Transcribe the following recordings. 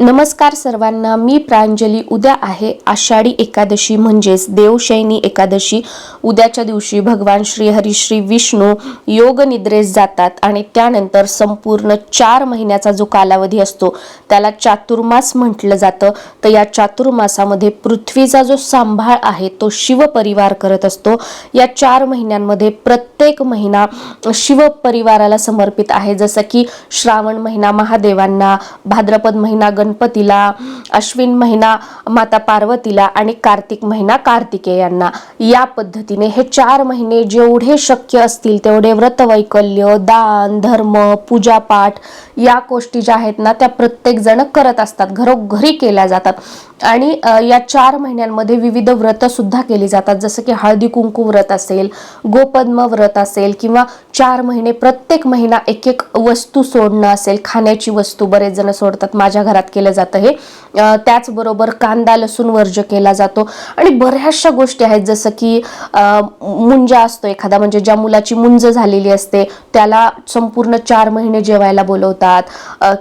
नमस्कार सर्वांना मी प्रांजली उद्या आहे. आषाढी एकादशी म्हणजेच देवशैनी एकादशी. उद्याच्या दिवशी भगवान श्री हरी श्री विष्णू योग निद्रेस जातात आणि त्यानंतर संपूर्ण चार महिन्याचा जो कालावधी असतो त्याला चातुर्मास म्हटलं जातं. तर या चातुर्मासामध्ये पृथ्वीचा जो सांभाळ आहे तो शिवपरिवार करत असतो. या चार महिन्यांमध्ये प्रत्येक महिना शिवपरिवाराला समर्पित आहे. जसं की श्रावण महिना महादेवांना भाद्रपद महिना गणपतीला अश्विन महिना माता पार्वतीला आणि कार्तिक महिना कार्तिकेयांना. या पद्धतीने हे चार महिने जेवढे शक्य असतील तेवढे व्रतवैकल्य दान धर्म पूजापाठ या गोष्टी ज्या आहेत ना त्या प्रत्येक जण करत असतात. घरोघरी केल्या जातात. आणि या चार महिन्यांमध्ये विविध व्रत सुद्धा केली जातात. जसं की हळदी कुंकू व्रत असेल गोपद्म व्रत असेल किंवा चार महिने प्रत्येक महिना एक एक वस्तू सोडणं असेल खाण्याची वस्तू बरेच जण सोडतात. माझ्या घरात केलं जातं हे. त्याचबरोबर कांदा लसूण वर्ज केला जातो. आणि बऱ्याचशा गोष्टी आहेत जसं की मुंजा असतो एखादा म्हणजे ज्या मुलाची मुंज झालेली असते त्याला संपूर्ण चार महिने जेवायला बोलवतात.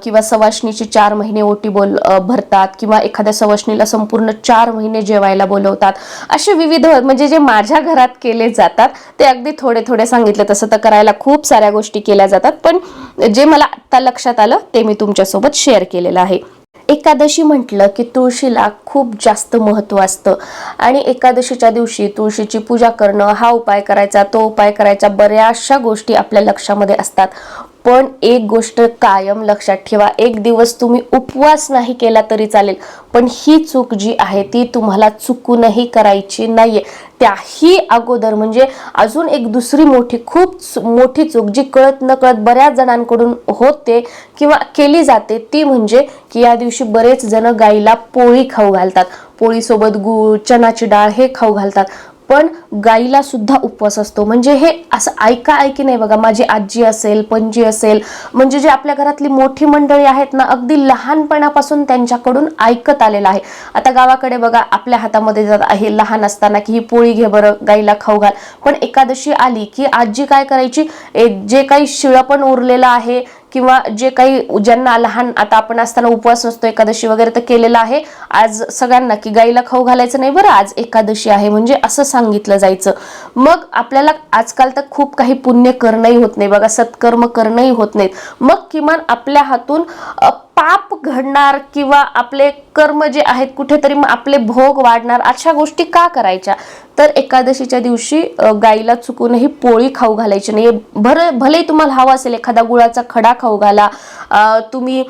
किंवा सवाशणीची चार महिने ओटी बोल भरतात. किंवा एखाद्या सवाशणीला संपूर्ण चार महिने जेवायला बोलवतात. असे विविध म्हणजे जे माझ्या घरात केले जातात ते अगदी थोडे थोडे सांगितले. तसं तर करायला खूप साऱ्या गोष्टी केल्या जातात. पण जे मला आत्ता लक्षात आलं ते मी तुमच्यासोबत शेअर केलेलं आहे. एकादशी म्हटलं की तुळशीला खूप जास्त महत्त्व असतं. आणि एकादशीच्या दिवशी तुळशीची पूजा करणं हा उपाय करायचा तो उपाय करायचा बऱ्याचशा गोष्टी आपल्या लक्षामध्ये असतात. पण एक गोष्ट कायम लक्षात ठेवा. एक दिवस तुम्ही उपवास नाही केला तरी चालेल. पण ही चूक जी आहे ती तुम्हाला चुकूनही करायची नाहीये. त्याही अगोदर म्हणजे अजून एक दुसरी मोठी खूप मोठी चूक जी कळत न कळत बऱ्याच जणांकडून होते किंवा केली जाते ती म्हणजे की या दिवशी बरेच जण गाईला पोळी खाऊ घालतात. पोळीसोबत गूळ चणाची डाळ हे खाऊ घालतात. पण गाईला सुद्धा उपवास असतो. म्हणजे हे असं ऐका ऐकी नाही बघा. माझी आजी असेल पणजी असेल म्हणजे जे आपल्या घरातली मोठी मंडळी आहेत ना अगदी लहानपणापासून त्यांच्याकडून ऐकत आलेलं आहे. आता गावाकडे बघा आपल्या हातामध्ये जात आहे लहान असताना की ही पोळी घे बरं गाईला खाऊ घाल. पण एकादशी आली की आजी काय करायची? जे काही शिळं पण उरलेलं आहे किंवा जे काही ज्यांना लहान आता आपण असताना उपवास नसतो एकादशी वगैरे तर केलेला आहे. आज सगळ्यांना की गाईला खाऊ घालायचं नाही बरं आज एकादशी आहे म्हणजे असं सांगितलं जायचं. मग आपल्याला आजकाल तर खूप काही पुण्य करणंही होत नाही बघा सत्कर्म करणंही होत नाहीत. मग किमान आपल्या हातून पाप घडणार किंवा आपले कर्म जे आहेत कुठेतरी मग आपले भोग वाढणार अशा गोष्टी का करायच्या? तर एकादशीच्या दिवशी गाईला चुकूनही पोळी खाऊ घालायची नाही. भर भलेही तुम्हाला हवा असेल एखादा गुळाचा खडा खाऊ घाला तुम्ही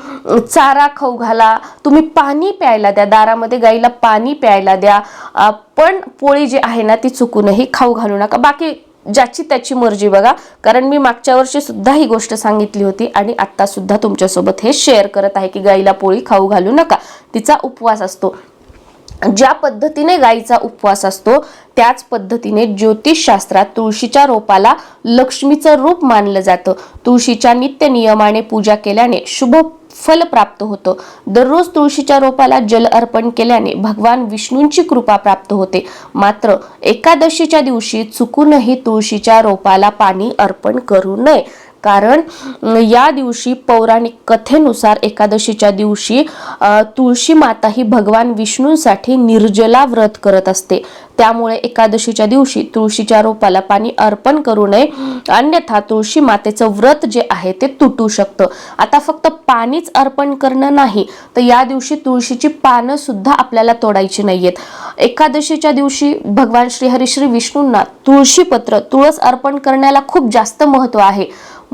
चारा खाऊ घाला तुम्ही पाणी प्यायला द्या दारामध्ये गाईला पाणी प्यायला द्या पण पोळी जी आहे ना ती चुकूनही खाऊ घालू नका. बाकी ज्याची त्याची मर्जी बघा. कारण मी मागच्या वर्षी सुद्धा ही गोष्ट सांगितली होती आणि आता सुद्धा तुमच्यासोबत हे शेअर करत आहे की गाईला पोळी खाऊ घालू नका. तिचा उपवास असतो. ज्या पद्धतीने गायीचा उपवास असतो त्याच पद्धतीने ज्योतिषशास्त्रात तुळशीच्या रोपाला लक्ष्मीचं रूप मानलं जातं. तुळशीच्या नित्य नियमाने पूजा केल्याने शुभ फल प्राप्त होतं. दररोज तुळशीच्या रोपाला जल अर्पण केल्याने भगवान विष्णूंची कृपा प्राप्त होते. मात्र एकादशीच्या दिवशी चुकूनही तुळशीच्या रोपाला पाणी अर्पण करू नये. कारण या दिवशी पौराणिक कथेनुसार एकादशीच्या दिवशी तुळशी माता ही भगवान विष्णूंसाठी निर्जला व्रत करत असते. त्यामुळे एकादशीच्या दिवशी तुळशीच्या रोपाला पाणी अर्पण करू नये. अन्यथा तुळशी मातेचं व्रत जे आहे ते तुटू शकतं. आता फक्त पाणीच अर्पण करणं नाही तर या दिवशी तुळशीची पानं सुद्धा आपल्याला तोडायची नाहीयेत. एकादशीच्या दिवशी भगवान श्री हरी श्री विष्णूंना तुळशीपत्र तुळस अर्पण करण्याला खूप जास्त महत्त्व आहे.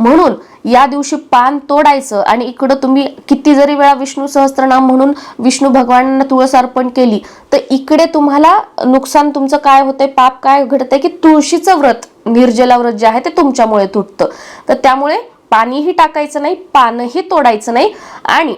म्हणून या दिवशी पान तोडायचं आणि इकडं तुम्ही किती जरी वेळा विष्णू सहस्त्रनाम म्हणून विष्णू भगवानांना तुळस अर्पण केली तर इकडे तुम्हाला नुकसान तुमचं काय होतंय पाप काय घडतंय की तुळशीचं व्रत निर्जला व्रत जे आहे ते तुमच्यामुळे तुटतं. तर त्यामुळे पाणीही टाकायचं नाही पानही तोडायचं नाही आणि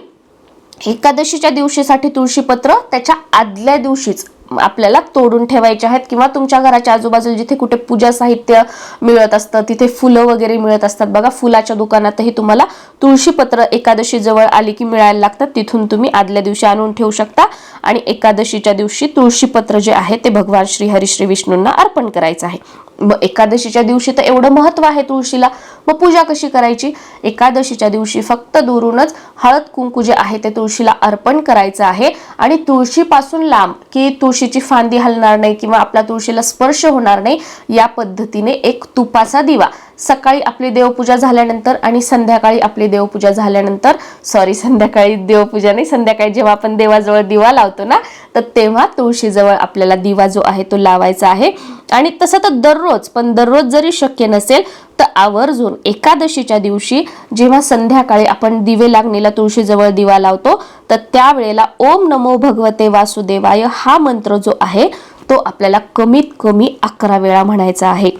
एकादशीच्या दिवशीसाठी तुळशीपत्र त्याच्या आदल्या दिवशीच आपल्याला तोडून ठेवायचे आहेत किंवा तुमच्या घराच्या आजूबाजूला जिथे कुठे पूजा साहित्य मिळत असतं तिथे फुलं वगैरे मिळत असतात. बघा फुलाच्या दुकानातही तुम्हाला तुळशीपत्र एकादशी जवळ आली की मिळायला लागतात. तिथून तुम्ही आदल्या दिवशी आणून ठेवू शकता आणि एकादशीच्या दिवशी तुळशीपत्र जे आहे ते भगवान श्री हरिश्री विष्णूंना अर्पण करायचं आहे. मग एकादशीच्या दिवशी तर एवढं महत्त्व आहे तुळशीला. मग पूजा कशी करायची? एकादशीच्या दिवशी फक्त दुरूनच हळद कुंकू जे आहे ते तुळशीला अर्पण करायचं आहे. आणि तुळशीपासून लांब की तुळशीची फांदी हलणार नाही किंवा आपला तुळशीला स्पर्श होणार नाही या पद्धतीने एक तुपाचा दिवा. सकाळी आपली देवपूजा झाल्यानंतर आणि संध्याकाळी आपली देवपूजा झाल्यानंतर सॉरी संध्याकाळी देवपूजा नाही संध्याकाळी जेव्हा आपण देवाजवळ दिवा लावतो ना तर तेव्हा तुळशीजवळ आपल्याला दिवा जो आहे तो लावायचा आहे. आणि तसं तर दररोज पण दररोज जरी शक्य नसेल तर आवर्जून एकादशीच्या दिवशी जेव्हा संध्याकाळी आपण दिवे लागणीला तुळशीजवळ दिवा लावतो तर त्यावेळेला ओम नमो भगवते वासुदेवाय हा मंत्र जो आहे तो आपल्याला कमीत कमी अकरा वेळा म्हणायचा आहे.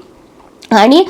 आणि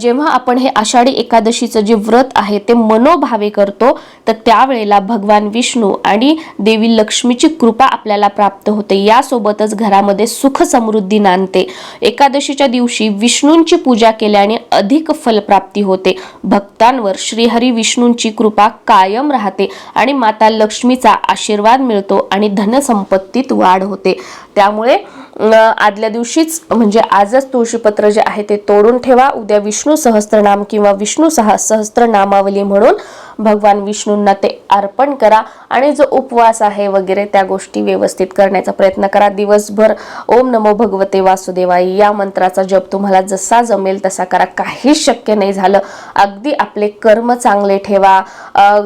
जेव्हा आपण हे आषाढी एकादशीचं जे व्रत आहे ते मनोभावे करतो तर त्यावेळेला भगवान विष्णू आणि देवी लक्ष्मीची कृपा आपल्याला प्राप्त होते. यासोबतच घरामध्ये सुख समृद्धी नांदते. एकादशीच्या दिवशी विष्णूंची पूजा केल्याने अधिक फलप्राप्ती होते. भक्तांवर श्रीहरी विष्णूंची कृपा कायम राहते आणि माता लक्ष्मीचा आशीर्वाद मिळतो आणि धनसंपत्तीत वाढ होते. त्यामुळे अं, आदल्या दिवशीच म्हणजे आजच तुळशीपत्र जे आहे ते तोडून ठेवा. उद्या विष्णू सहस्त्रनाम किंवा विष्णू सह सहस्त्रनामावली म्हणून भगवान विष्णूंना ते अर्पण करा आणि जो उपवास आहे वगैरे त्या गोष्टी व्यवस्थित करण्याचा प्रयत्न करा. दिवसभर ओम नमो भगवते वासुदेवाय या मंत्राचा जप तुम्हाला जसा जमेल तसा करा. काहीच शक्य नाही झालं अगदी आपले कर्म चांगले ठेवा.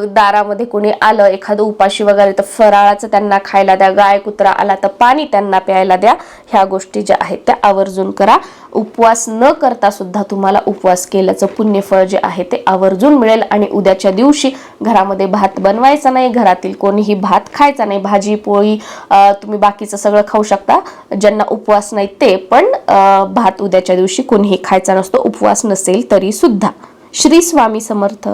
दारामध्ये कोणी आलं एखादं उपाशी वगैरे तर फराळाचं त्यांना खायला द्या गाय कुत्रा आला तर पाणी त्यांना प्यायला द्या. ह्या गोष्टी ज्या आहेत त्या आवर्जून करा. उपवास न करता सुद्धा तुम्हाला उपवास केल्याचं पुण्यफळ जे आहे ते आवर्जून मिळेल आणि उद्याच्या दिवशी घरामध्ये भात बनवायचा नाही घरातील कोणीही भात खायचा नाही भाजी पोळी तुम्ही बाकीचं सगळं खाऊ शकता. ज्यांना उपवास नाही ते पण भात उद्याच्या दिवशी कोणीही खायचा नसतो उपवास नसेल तरी सुद्धा. श्री स्वामी समर्थ.